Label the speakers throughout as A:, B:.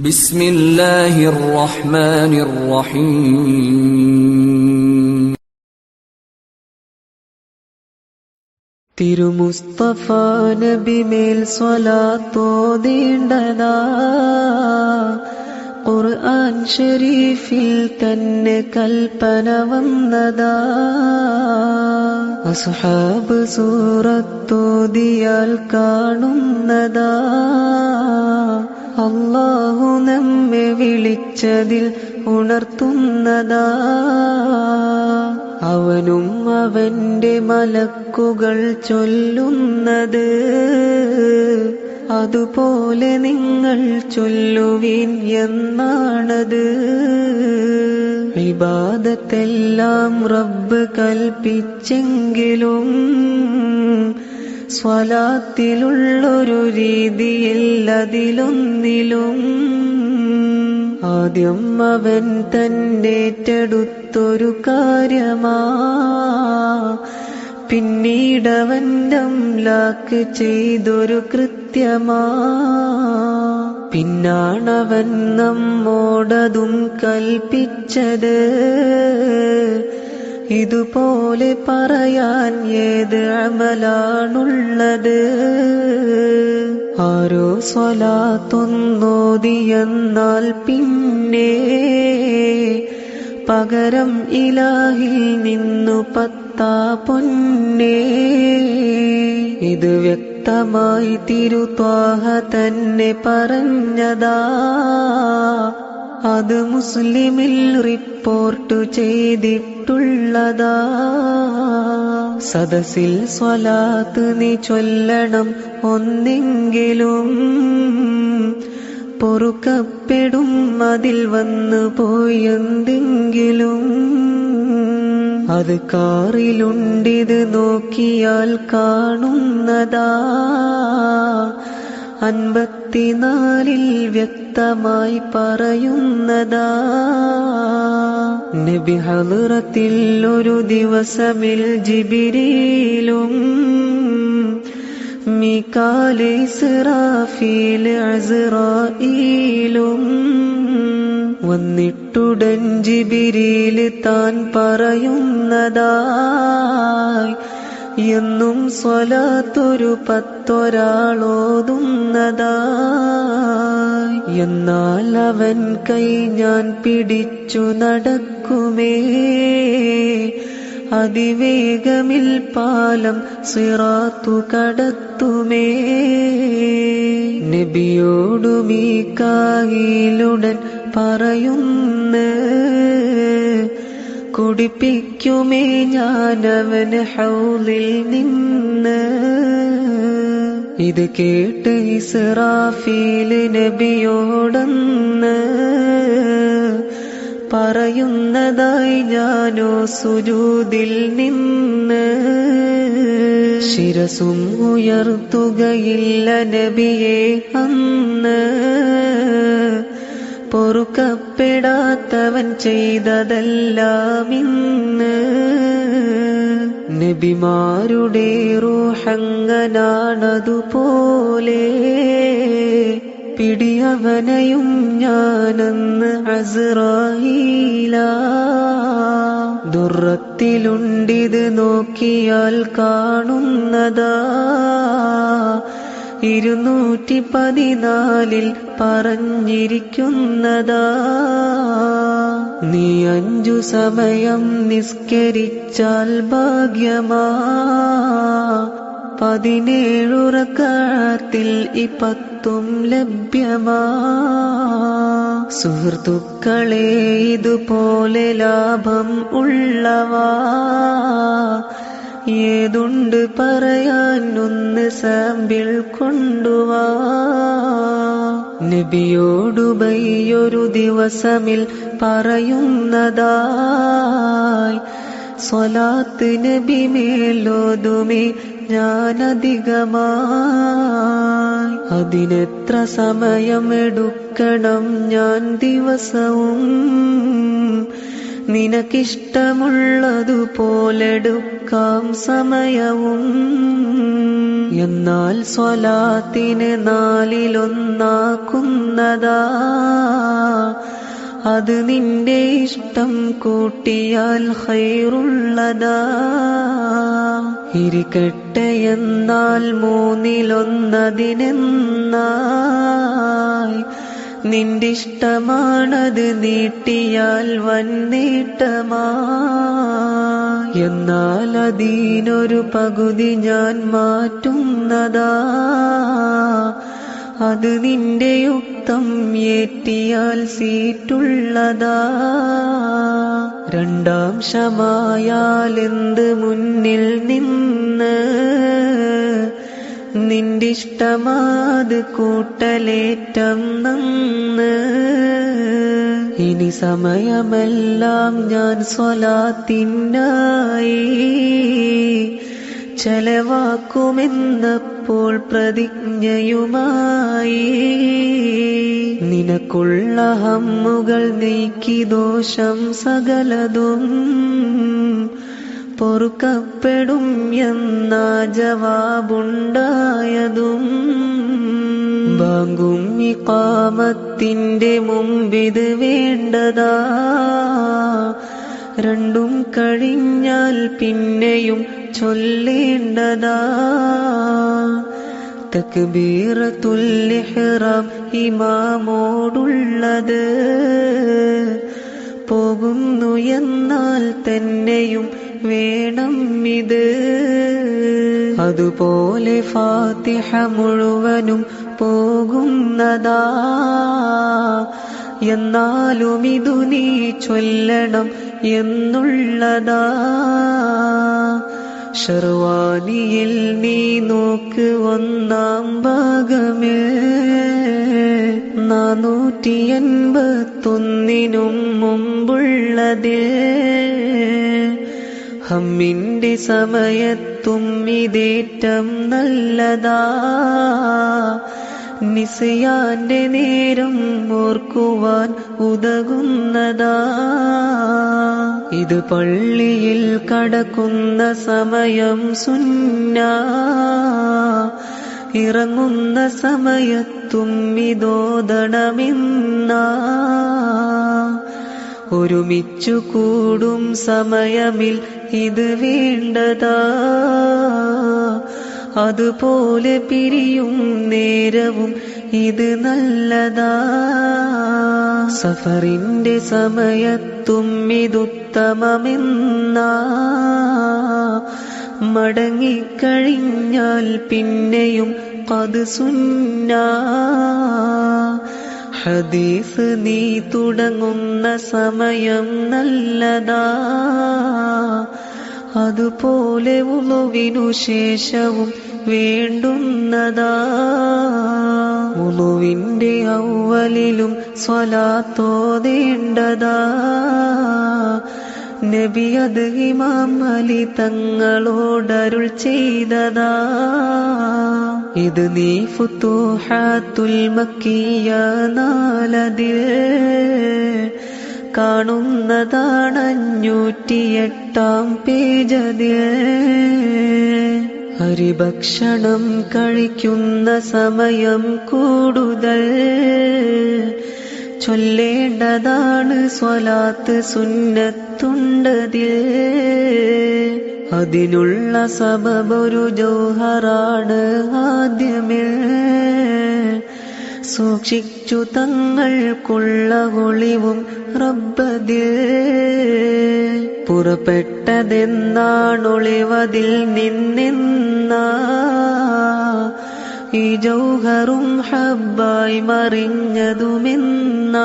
A: بسم الله الرحمن الرحيم
B: തിരുമുസ്തഫ നബി മേൽ സ്വലാത്തോതേണ്ടതാ ഖുർആൻ ഷരീഫിൽ തന്നെ കൽപ്പന വന്നതാ അസ്ഹാബ് സൂറത്തോതിയാൽ കാണുന്നതാ അള്ളാഹു നമ്മെ വിളിച്ചതിൽ ഉണർത്തുന്നതാ. അവനും അവന്റെ മലക്കുകൾ ചൊല്ലുന്നത് അതുപോലെ നിങ്ങൾ ചൊല്ലുവിൻ എന്നാണത്. വിവാദത്തെല്ലാം റബ്ബ് കൽപ്പിച്ചെങ്കിലും സ്വലാത്തിലുള്ളൊരു രീതിയിൽ അതിലൊന്നിലും ആദ്യം അവൻ തന്നേറ്റെടുത്തൊരു കാര്യമാ. പിന്നീടവൻ ലാക്ക് ചെയ്തൊരു കൃത്യമാ. പിന്നാണവൻ നമ്മോടതും കൽപ്പിച്ചത്. ഇതുപോലെ പറയാൻ ഏത് അമലാണുള്ളത്? ആരോ സ്വലാത്തൊന്നോതിയെന്നാൽ പിന്നെ പകരം ഇലാഹിൽ നിന്നു പത്താ പൊന്നേ. ഇത് വ്യക്തമായി തിരുത്വാഹ തന്നെ പറഞ്ഞതാ. അത് മുസ്ലിമിൽ റിപ്പോർട്ടു ചെയ്തിട്ടുള്ളതാ. സദസ്സിൽ സ്വലാത്ത് നീ ചൊല്ലണം ഒന്നെങ്കിലും. പൊറുക്കപ്പെടും അതിൽ വന്നു പോയെന്തെങ്കിലും. അത് കാറിലുണ്ടിത് നോക്കിയാൽ കാണുന്നതാ. അൻപത്തിനാലിൽ വ്യക്തമായി പറയുന്നതാ. നബി ഹലറത്തിൽ ഒരു ദിവസമിൽ ജിബിരിയിലും മികാൽ സിറാഫീൽ അസ്രായിലും വന്നിട്ടുടൻ ജിബിരിയിൽ താൻ പറയുന്നതായി എന്നും സ്വലാത്തൊരു പത്തൊരാളോതുന്നതായി എന്നാൽ അവൻ കൈ ഞാൻ പിടിച്ചു നടക്കുമേ. അതിവേഗമിൽ പാലം സിറാത്തു കടത്തുമേ. നബിയോടുമീ കായിലുടൻ പറയുന്ന. കുടിപ്പിക്കുമേ ഞാനവന് ഹൗലിൽ നിന്ന്. ഇത് കേട്ട് ഇസ്രാഫീൽ നബിയോടന്ന് പറയുന്നതായി ഞാനോ സുജൂതിൽ നിന്ന്. ശിരസും ഉയർത്തുകയില്ല നബിയെ അന്ന്. പൊറുക്കപ്പെടാത്തവൻ ചെയ്തതെല്ലാം ഇന്ന്. നബിമാരുടെ റൂഹങ്ങനാണതുപോലെ പിടിയവനയും ഞാനെന്ന് അസറായില ദുറത്തിലുണ്ടിത് നോക്കിയാൽ കാണുന്നതാ. ഇരുന്നൂറ്റി പതിനാലിൽ പറഞ്ഞിരിക്കുന്നതാ. നീ അഞ്ചു സമയം നിസ്കരിച്ചാൽ ഭാഗ്യമാ. പതിനേഴുറക്കാത്തിൽ ഈ പത്തും ലഭ്യമാ. സുഹൃത്തുക്കളെ ഇതുപോലെ ലാഭം ഉള്ളവാ. ഏതുണ്ട് പറയാൻ ഒന്ന് സാമ്പിൾ കൊണ്ടുവാ. നബിയോടുബൈയൊരു ദിവസമിൽ പറയുന്നതായി. സ്വലാത്ത് നബി മേലോതുമേ ഞാനധികമായി. അതിനെത്ര സമയമെടുക്കണം ഞാൻ ദിവസവും. നിനക്കിഷ്ടമുള്ളതുപോലെടുക്കാം സമയവും. എന്നാൽ സ്വലാത്തിന് നാലിലൊന്നാക്കുന്നതാ. അത് നിന്റെ ഇഷ്ടം കൂട്ടിയാൽ ഹൈറുള്ളതാ. ഇരിക്കട്ടെ എന്നാൽ മൂന്നിലൊന്നതിനെന്നായി. നിന്റെ ഇഷ്ടമാണത് നീട്ടിയാൽ വന്നിട്ടമാ. എന്നാൽ അതിനൊരു പകുതി ഞാൻ മാറ്റുന്നതാ. അത് നിന്റെ യുക്തം ഏറ്റിയാൽ സീറ്റുള്ളതാ. രണ്ടാം ശമായാലെന്ത് മുന്നിൽ നിന്ന് നിന്റെ ഇഷ്ടമാത് കൂട്ടലേറ്റം നന്ന്. ഇനി സമയമെല്ലാം ഞാൻ സ്വലാത്തിനായി ചെലവാക്കുമെന്നപ്പോൾ പ്രതിജ്ഞയുമായി. നിനക്കുള്ള ഹമ്മുകൾ നീക്കി ദോഷം സകലതും. പൊറുക്കപ്പെടും എന്ന ജവാബുണ്ടായതും. ബാങ്കും ഇക്കാമത്തിന്റെ മുമ്പിത് വേണ്ടതാ. രണ്ടും കഴിഞ്ഞാൽ പിന്നെയും ചൊല്ലേണ്ടതാ. തക്ബീറത്തുല്ലിഹ്റാം ഇമാമോടുള്ളത്. പോകുന്നു എന്നാൽ തന്നെയും വേണം ഇത്. അതുപോലെ ഫാത്തിഹ മുഴുവനും പോകുന്നതാ. എന്നാലും ഇതു നീ ചൊല്ലണം എന്നുള്ളതാ. ഷർവാനിയിൽ നീ നോക്ക് ഒന്നാം ഭാഗമേ. നാനൂറ്റി എൺപത്തൊന്നിനും മുമ്പുള്ളതിൽ ഹമ്മിന്റെ സമയത്തും ഇതേറ്റം നല്ലതാ. നിസയാന്റെ നേരം ഓർക്കുവാൻ ഉതകുന്നതാ. ഇത് പള്ളിയിൽ കടക്കുന്ന സമയം സുന്ന. ഇറങ്ങുന്ന സമയത്തും ഇതോദണമെന്ന ഒരുമിച്ചു കൂടും സമയമിൽ ഇത് വേണ്ടതാ. അതുപോലെ പിരിയും നേരവും ഇത് നല്ലതാ. സഫറിന്റെ സമയത്തും ഇതുത്തമമെന്നാ. മടങ്ങിക്കഴിഞ്ഞാൽ പിന്നെയും അത് സുന്ന. ഹദീസ് നീ തുടങ്ങുന്ന സമയം നല്ലതാ. അതുപോലെ ഉളുവിനു ശേഷവും വേണ്ടുന്നതാ. ഉളുവിന്റെ ഔവലിലും സ്വലാത്തോതേണ്ടതാ നബി അത് ഇമാം അലി തങ്ങളോടരുൾ ചെയ്തതാ. ഇത് നീ ഫുത്തൂഹാത്തുൽ മക്കിയ നാലതിൽ കാണുന്നതാണ് അഞ്ഞൂറ്റിയെട്ടാം പേജതിൽ. ഹരിഭക്ഷണം കഴിക്കുന്ന സമയം കൂടുതൽ. ചൊല്ലേണ്ടതാണ് സ്വലാത്ത് സുന്നത്തുണ്ടതിൽ. അതിനുള്ള സബബൊരു ജോഹറാണ് ആദ്യമേ സൂക്ഷിച്ചു തങ്ങൾക്കുള്ള ഒളിവും റബ്ബതിൽ. പുറപ്പെട്ടതെന്നാണൊളിവതിൽ നിന്നെന്ന. ഈ ജൗഹറും ഹബ്ബായി മറിഞ്ഞതുമിന്ന.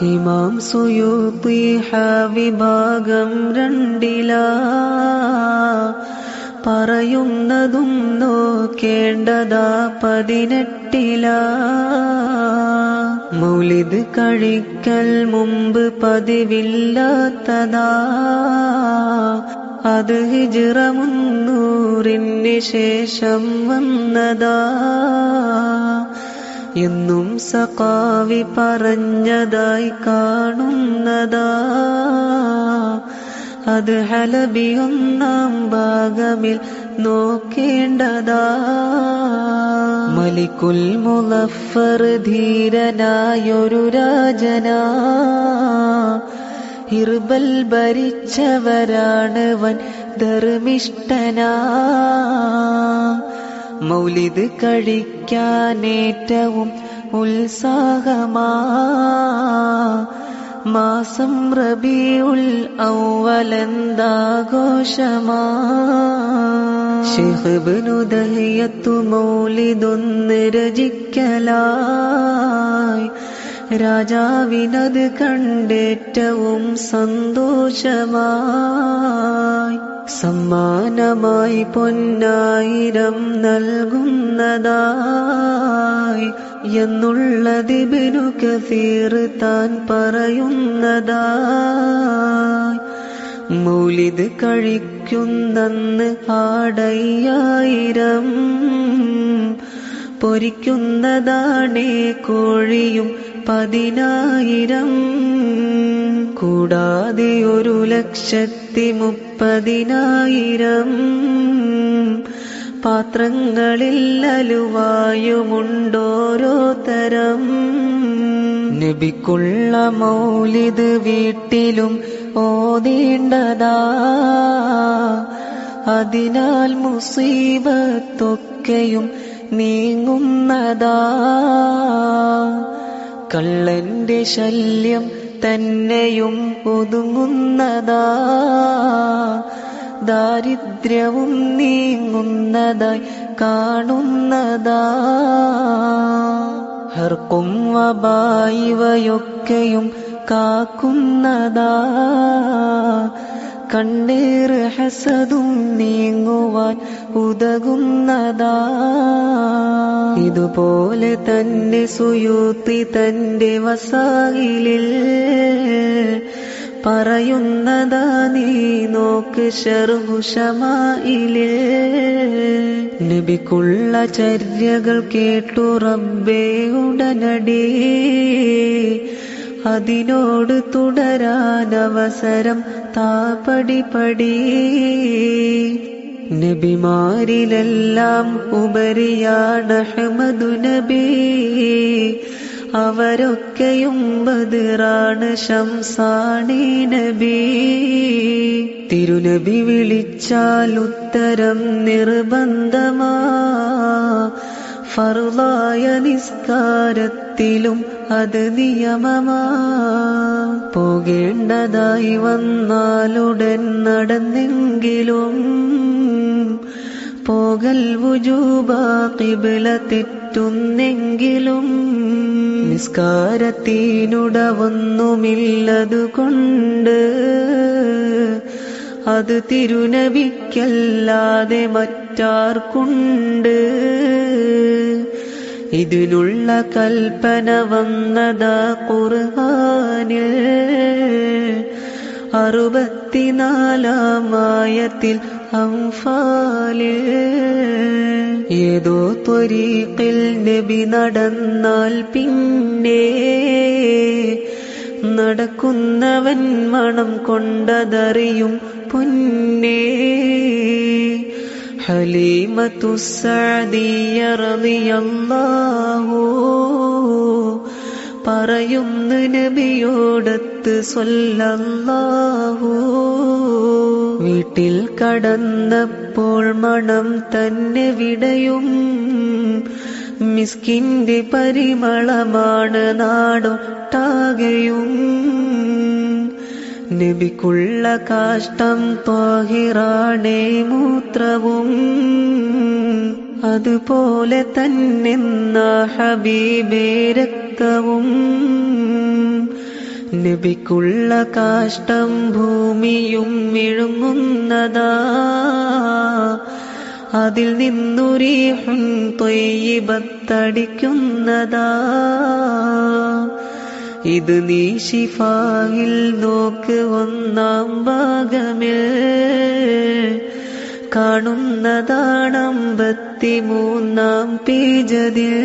B: ഇമാം സുയൂത്തി വിഭാഗം രണ്ടിലാ. പറയുന്നതും നോക്കേണ്ടതാ പതിനെട്ടില. മൗലിത് കഴിക്കൽ മുമ്പ് പതിവില്ലാത്തതാ. അത് ഹിജ്റ മുന്നൂറിന് ശേഷം വന്നതാ. എന്നും സഖാവി പറഞ്ഞതായി കാണുന്നതാ. അത് ഹലബി ഒന്നാം ഭാഗമിൽ നോക്കേണ്ടതാ. മലിക്കുൽ മുലഫർ ധീരനായൊരു രാജനാ. ഹിർബൽ ഭരിച്ചവരാണ് വൻ ധർമ്മിഷ്ഠനാ. മൗലിദ് കഴിക്കാനേറ്റവും ഉത്സാഹമാ. മാസം റബിയുൽ ഔവലന്താഘോഷമാ ഷെഹ്ബനുദഹയത്തു മൗലിദൊന്ന് രചിക്കലായി രാജാവിനത് കണ്ടേറ്റവും സന്തോഷമായി. സമ്മാനമായി പൊന്നായിരം നൽകുന്നതായി. എന്നുള്ളതിബിനു കസീർ താൻ പറയുന്നതായി. മൗലിത് കഴിക്കുന്നന്ന് ആടയ്യായിരം. പൊരിക്കുന്നതാണേ കോഴിയും പതിനായിരം. കൂടാതെ ഒരു ലക്ഷത്തി മുപ്പതിനായിരം. പാത്രങ്ങളിൽ അലുവായുമുണ്ടോരോ തരം നബിക്കുള്ള മൗലിത് വീട്ടിലും ഓതേണ്ടതാ. അതിനാൽ മുസീബത്തൊക്കെയും നീങ്ങുന്നതാ. കള്ളന്റെ ശല്യം തന്നെയും ഒതുങ്ങുന്നതാ. ദാരിദ്ര്യവും നീങ്ങുന്നതായി കാണുന്നതാ. ഹർക്കും വബായിവയൊക്കെയും കാക്കുന്നതാ. കണ്ണീർ ഹസതും നീങ്ങുവാൻ ഉതകുന്നതാ. ഇതുപോലെ തന്റെ സുയൂത്തി തന്റെ വസായിലിൽ പറയുന്നതാ നീ നോക്ക് ഷർഹുഷമായിൽ നബിക്കുള്ള ചര്യകൾ കേട്ടു റബ്ബേ ഉടനടി. അതിനോട് തുടരാൻ അവസരം താപടി പടി നബിമാരിലെല്ലാം ഉപരിയാണ് അഹമ്മദു നബി. അവരൊക്കെയും ബദിറാണ് ശംസാണി നബി. തിരുനബി വിളിച്ചാൽ ഉത്തരം നിർബന്ധമാ. ഫറുളായ നിസ്കാരത്തിലും അത് നിയമമാ. പോകേണ്ടതായി വന്നാലുടൻ നടന്നെങ്കിലും പോകൽ വുജൂബ കിബില തെറ്റുന്നെങ്കിലും നിസ്കാരത്തിനുടവൊന്നുമില്ലതുകൊണ്ട് അത് തിരുനബിക്കല്ലാതെ മറ്റാർക്കുണ്ട്. ഇതിനുള്ള കൽപ്പന വന്നതാ ഖുർആനിൽ. അറുപത്തിനാലാമായത്തിൽ അംഫാലിൽ. ഏതോ ത്വരീക്കിൽ നബി നടന്നാൽ പിന്നെ നടക്കുന്നവൻ മണം കൊണ്ടതറിയും പൊന്നേ. ഹലീമത്തു റളിയല്ലാഹു പറയുന്നു നബിയോടത്ത് സ്വല്ലല്ലാഹു. വീട്ടിൽ കടന്നപ്പോൾ മണം തന്നെ വിടയും. മിസ്കിന്റെ പരിമളമാണ് നാടൊട്ടാകയും. നബിക്കുള്ള കാഷ്ടം ത്വാഹിറാണേ മൂത്രവും. അതുപോലെ തന്നെ ഹബീബേ രക്തവും. നബിക്കുള്ള കാഷ്ടം ഭൂമിയും വിഴുങ്ങുന്നതാ. അതിൽ നിന്നുരീഹും തൊയ്യബത്തടിക്കുന്നതാ. ഇത് നീ ശിഫായിൽ നോക്ക് ഒന്നാം ഭാഗമിൽ. കാണുന്നതാണമ്പത്തി മൂന്നാം പേജതിൽ.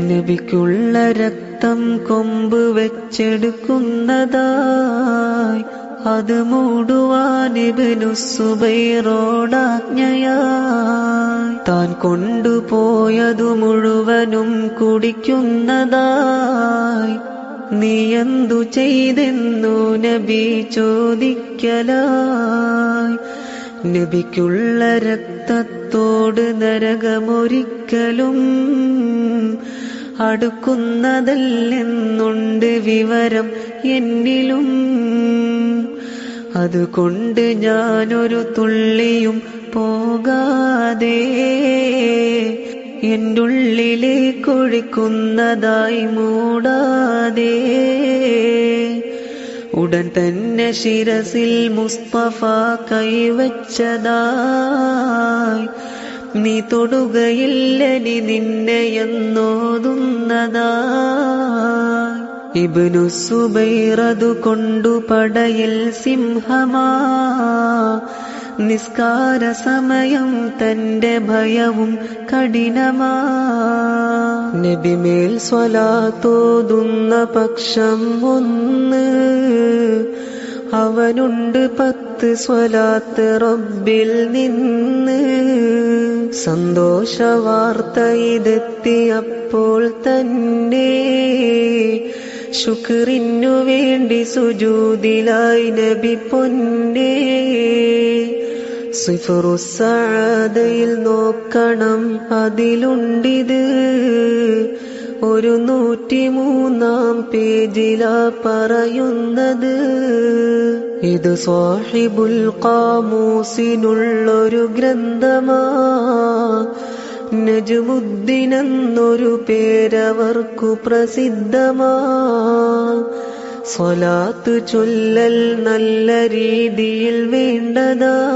B: നബിക്കുള്ള രക്തം കൊമ്പ് വെച്ചെടുക്കുന്നതായി. അത് മൂടുവാൻ ഇബ്നു സുബൈറോടാജ്ഞയായി. താൻ കൊണ്ടുപോയതു മുഴുവനും കുടിക്കുന്നതായി. നീ എന്തു ചെയ്തെന്നു നബി ചോദിക്കലായി. നബിക്കുള്ള രക്തത്തോട് നരകമൊരിക്കലും അടുക്കുന്നതല്ലെന്നുണ്ട് വിവരം എന്നിലും. അതുകൊണ്ട് ഞാനൊരു തുള്ളിയും പോകാതെ എന്റെ ഉള്ളിലേക്ക് കൊഴിക്കുന്നതായി മൂടാതെ ഉടൻ തന്നെ ശിരസിൽ മുസ്തഫ കൈവച്ചതായി നീ തൊടുകയില്ലനി നിന്നെ എന്നോതുന്നതായി ഇബ്നു സുബൈറതു കൊണ്ടു പടയിൽ സിംഹമാ. നിസ്കാര സമയം തന്റെ ഭയവും കഠിനമാ. നബിമേൽ സ്വലാത്തോതുന്ന പക്ഷം ഒന്ന് അവനുണ്ട് പത്ത് സ്വലാത്ത് റബ്ബിൽ നിന്ന്. സന്തോഷ വാർത്ത ഇതെത്തിയപ്പോൾ തന്നെ. ശുക്രിനു വേണ്ടി സുജൂതിലായി നബി പൊന്നേ. സിഫറുസാദയിൽ നോക്കണം അതിലുണ്ടിത്. ഒരു നൂറ്റിമൂന്നാം പേജിലാ പറയുന്നത്. ഇത് സ്വാഹിബുൽ കാമൂസിനുള്ളൊരു ഗ്രന്ഥമാ. നജുമുദ്ദീൻ എന്നൊരു പേരവർക്കു പ്രസിദ്ധമാ. സ്വലാത്ത് ചൊല്ലൽ നല്ല രീതിയിൽ വേണ്ടതാ.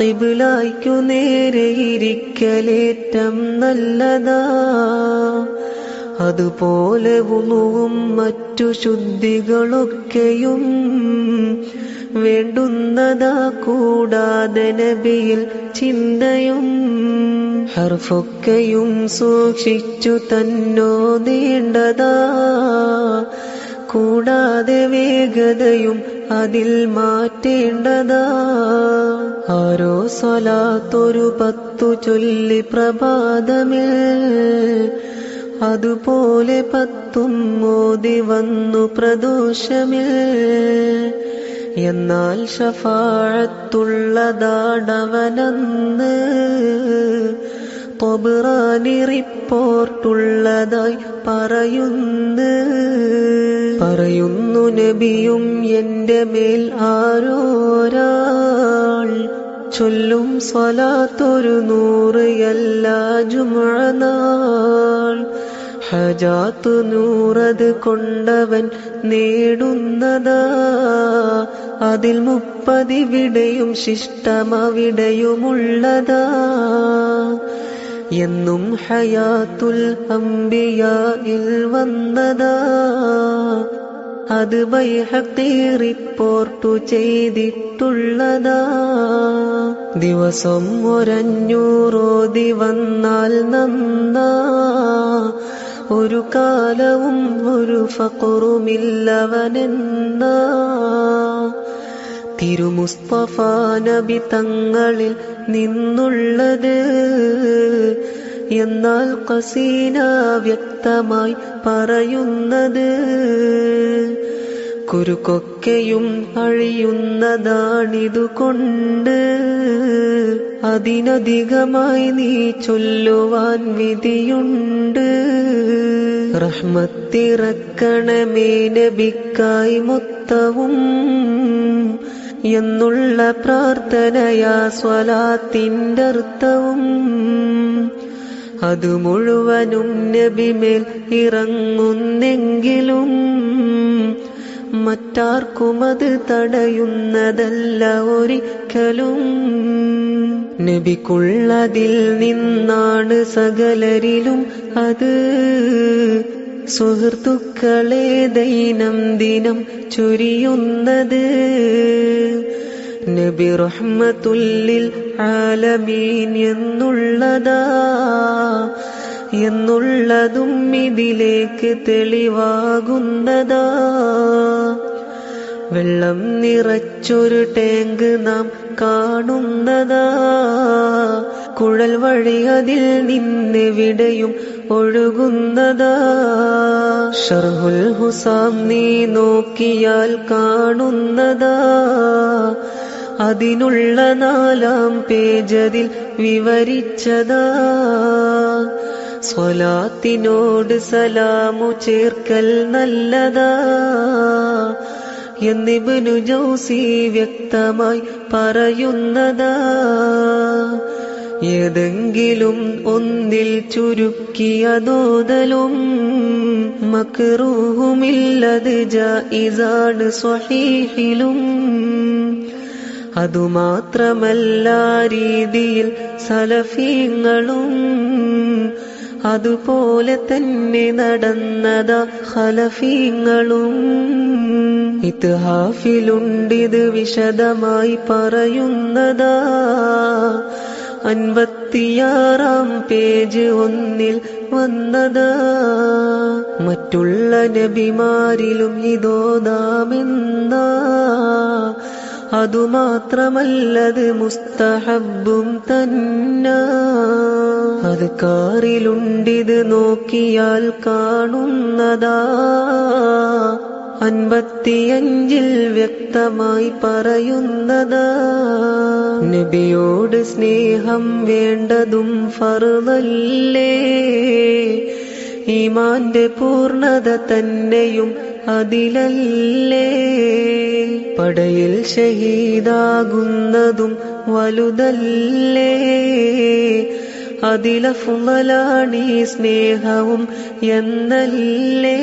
B: കിബിലായ്ക്കു നേരെ ഇരിക്കലേറ്റം നല്ലതാ. അതുപോലെ ഉണുവും മറ്റു ശുദ്ധികളൊക്കെയും വേണ്ടുന്നതാ. കൂടാതെ നബിയിൽ ചിന്തയും ഹർഫൊക്കെയും സൂക്ഷിച്ചു തന്നോ നീണ്ടതാ. കൂടാതെ വേഗതയും അതിൽ മാറ്റേണ്ടതാ. ആരോ സ്വലാത്തൊരു പത്തു ചൊല്ലി പ്രഭാതമേ. അതുപോലെ പത്തും മോദി വന്നു പ്രദോഷമേ. എന്നാൽ ഷഫാഴത്തുള്ളതാടവനെന്ന് പൊബറാനി റിപ്പോർട്ടുള്ളതായി പറയുന്നു. പറയുന്നു നബിയും എന്റെ മേൽ ആരോരാൾ ചൊല്ലും സ്വലാത്തൊരു നൂറ് എല്ലാ ജുമനാൾ ഹജാത്തു നൂറത് കൊണ്ടവൻ നേടുന്നതാ. അതിൽ മുപ്പതിവിടെയും ശിഷ്ടമവിടെയുമുള്ളതാ. എന്നും ഹയാത്തുൽ അംബിയായിൽ വന്നതാ. അത് റിപ്പോർട്ടു ചെയ്തിട്ടുള്ളതാ. ദിവസം ഒരഞ്ഞൂറോതി വന്നാൽ നന്നാ. ഒരു കാലവും ഒരു ഫക്കുറുമില്ലവനെന്നാ തിരുമുസ്തഫ നബി തങ്ങളിൽ നിന്നുള്ളത്. എന്നാൽ കസീന വ്യക്തമായി പറയുന്നത് കുരുക്കൊക്കെയും അഴിയുന്നതാണിതുകൊണ്ട്. അതിനധികമായി നീ ചൊല്ലുവാൻ വിധിയുണ്ട്. റഹ്മത്തിറക്കണമേ നബിക്കായി മൊത്തവും. എന്നുള്ള പ്രാർത്ഥനയാ സ്വലാത്തിന്റെ അർത്ഥവും അത് മുഴുവനും നബിമേൽ ഇറങ്ങുന്നെങ്കിലും മറ്റാർക്കും അത് തടയുന്നതല്ല ഒരിക്കലും. നബിക്കുള്ളതിൽ നിന്നാണ് സകലരിലും അത് സുഹൃത്തുക്കളെ ദൈനം ദിനം ചൊരിയുന്നത് നബി റഹ്മത്തുല്ലിൽ ആലമീൻ എന്നുള്ളതാ. എന്നുള്ളതും ഇതിലേക്ക് തെളിവാകുന്നതാ. വെള്ളം നിറച്ചൊരു ടാങ്ക് നാം കാണുന്നതാ. കുഴൽ വഴി അതിൽ നിന്നെവിടെയും ഒഴുകുന്നതാ. ഷർഹുൽ ഹുസാം നീ നോക്കിയാൽ കാണുന്നതാ. അതിനുള്ള നാലാം പേജതിൽ വിവരിച്ചതാ. സ്വലാത്തിനോട് സലാമു ചേർക്കൽ നല്ലതാ. എന്നിബിനു ജൗസി വ്യക്തമായി പറയുന്നതാ. ഏതെങ്കിലും ഒന്നിൽ ചുരുക്കിയതോതലും മക്കറൂഹുമില്ലത് ജായിസാണ് സ്വഹീഹിലും. അതുമാത്രമല്ല രീതിയിൽ സലഫീങ്ങളും അതുപോലെ തന്നെ നടന്നത ഖലഫീങ്ങളും ഇത്ഹാഫിലുണ്ടിത് വിശദമായി പറയുന്നതാ. അൻപത്തിയാറാം പേജ് ഒന്നിൽ വന്നതാ. മറ്റുള്ള നബിമാരിലും ഇതോദാമെന്നാ അതുമാത്രമല്ലത് മുസ്തഹബും തന്ന. അത് കാറിലുണ്ടിത് നോക്കിയാൽ കാണുന്നതാ. അൻപത്തിയഞ്ചിൽ വ്യക്തമായി പറയുന്നതാ. നബിയോട് സ്നേഹം വേണ്ടതും ഫറുതല്ലേ ഈമാന്റെ പൂർണത തന്നെയും അതിലല്ലേ. പടയിൽ ഷഹീദാകുന്നതും വലുതല്ലേ? അതിലഫുമലാണീ സ്നേഹവും എന്നല്ലേ?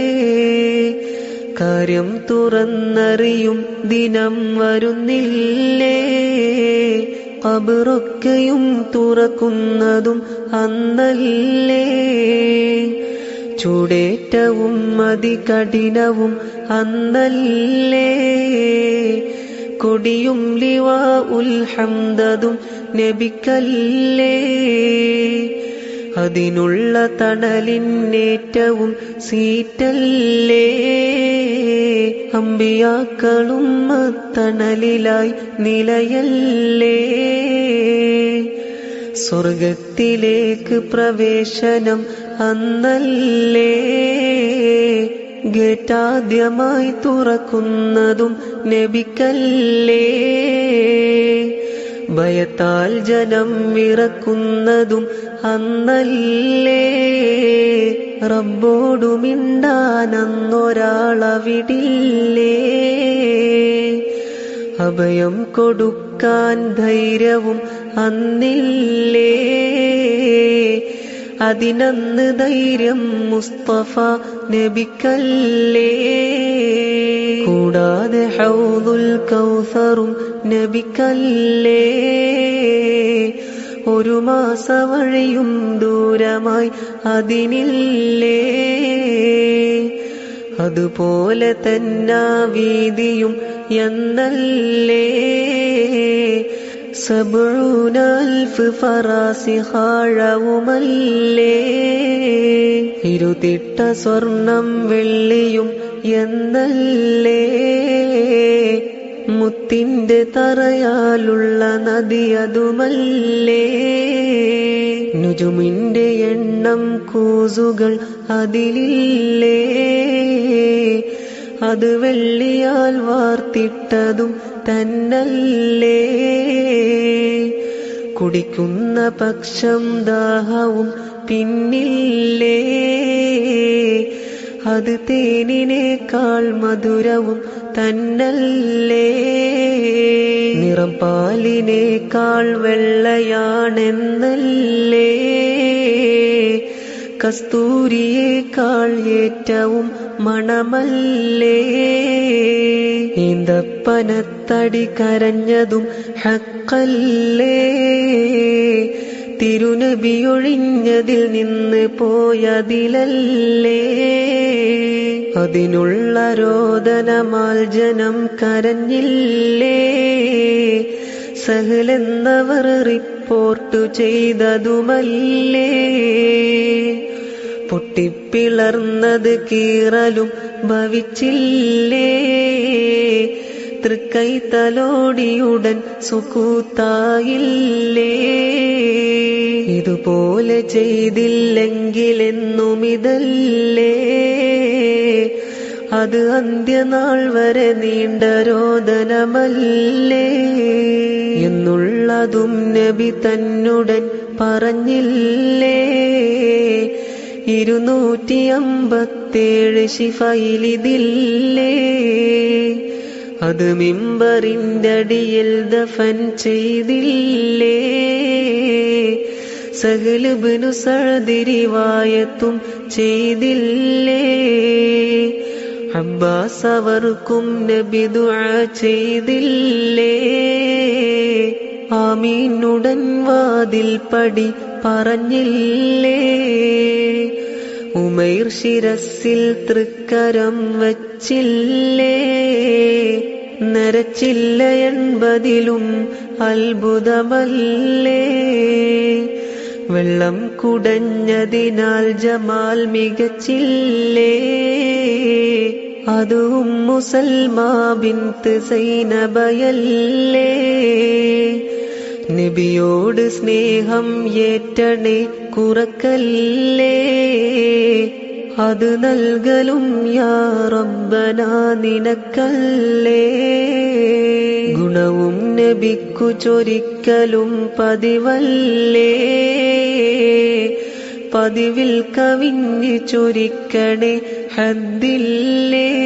B: കാര്യം തുറന്നറിയും ദിനം വരുന്നില്ലേ? കബറൊക്കെയും തുറക്കുന്നതും അന്നല്ലേ? ചൂടേറ്റവും അതികഠിനവും അന്നല്ലേ. കൊടിയും ലിവ ഉൽഹംദതും നബിക്കല്ലേ. അതിനുള്ള തണലിന്നേറ്റവും സീറ്റല്ലേ. അമ്പിയാക്കളും തണലിലായി നിലയല്ലേ. സ്വർഗത്തിലേക്ക് പ്രവേശനം അന്നല്ലേ? ഗേറ്റാദ്യമായി തുറക്കുന്നതും നബിക്കല്ലേ? ഭയത്താൽ ജനം വിറക്കുന്നതും അന്നല്ലേ? റബ്ബോടു മിണ്ടാനന്നൊരാളവിടില്ലേ? അഭയം കൊടുക്കാൻ ധൈര്യവും അന്നില്ലേ? അതിനന്ന് ധൈര്യം മുസ്തഫ നബിക്കല്ലേ? കൂടാതെ ഹൗദുൽ കൗസറും നബിക്കല്ലേ? ഒരു മാസവഴിയും ദൂരമായി അതിനില്ലേ? അതുപോലെ തന്നെ വീതിയും എന്നല്ലേ? സബൂനൽഫ് ഫറാസി ഹാഴവുമല്ലേ? ഇരുതിട്ട സ്വർണം വെള്ളിയും എന്നല്ലേ? മുത്തിന്റെ തറയാലുള്ള നദി അതുമല്ലേ? നുജുമിന്റെ എണ്ണം കൂസുകൾ അതിലില്ലേ? അത് വെള്ളിയാൽ വാർത്തിട്ടതും തന്നല്ലേ? കുടിക്കുന്ന പക്ഷം ദാഹവും പിന്നില്ലേ? അത് തേനിനേക്കാൾ മധുരവും തന്നല്ലേ? നിറം പാലിനേക്കാൾ വെള്ളയാണെന്നല്ലേ? കസ്തൂരിയേക്കാൾ ഏറ്റവും മണമല്ലേ? ഈന്തപ്പനത്തടി കരഞ്ഞതും ഹക്കല്ലേ? തിരുനബിയൊഴിഞ്ഞതിൽ നിന്ന് പോയതിലല്ലേ? അതിനുള്ള രോദനമാൽ ജനം കരഞ്ഞില്ലേ? സഹലെന്നവർ റിപ്പോർട്ടു ചെയ്തതുമല്ലേ? പൊട്ടിപ്പിളർന്നത് കീറലും ഭവിച്ചില്ലേ? തൃക്കൈ തലോടിയുടൻ സുക്കൂത്തായില്ലേ? ഇതുപോലെ ചെയ്തില്ലെങ്കിലെന്നുമിതല്ലേ? അത് അന്ത്യനാൾ വരെ നീണ്ട രോദനമല്ലേ? എന്നുള്ളതും നബി തന്നുടൻ പറഞ്ഞില്ലേ? ഇരുന്നൂറ്റി അമ്പത്തേഴ് ശിഫയിലിതില്ലേ? അത് മിമ്പറിന്റെ അടിയിൽ ദഫൻ ചെയ്തില്ലേ? സഹലുബിനു സഴതിരിവായത്തും ചെയ്തില്ലേ? അബ്ബാസ് അവർക്കും നബി ദുആ ചെയ്തില്ലേ? ആമീനുടൻ വാതിൽ പടി പറഞ്ഞില്ലേ? ഉമൈർ ശിരസിൽ തൃക്കരം വച്ചില്ലേ? നരച്ചില്ല എൺപതിലും അത്ഭുതമല്ലേ? വെള്ളം കുടഞ്ഞതിനാൽ ജമാൽ മികച്ചില്ലേ? അതും മുസൽമാ ബിന്ത് സൈനബയല്ലേ നബിയോട് സ്നേഹം ഏറ്റണേ കുറക്കല്ലേ? അത് നൽകലും യാ റബ്ബന നിനക്കല്ലേ. ഗുണവും നബിക്കു ചൊരിക്കലും പതിവല്ലേ. പതിവിൽ കവിഞ്ഞു ചൊരിക്കണേ ഹദ്ദില്ലേ.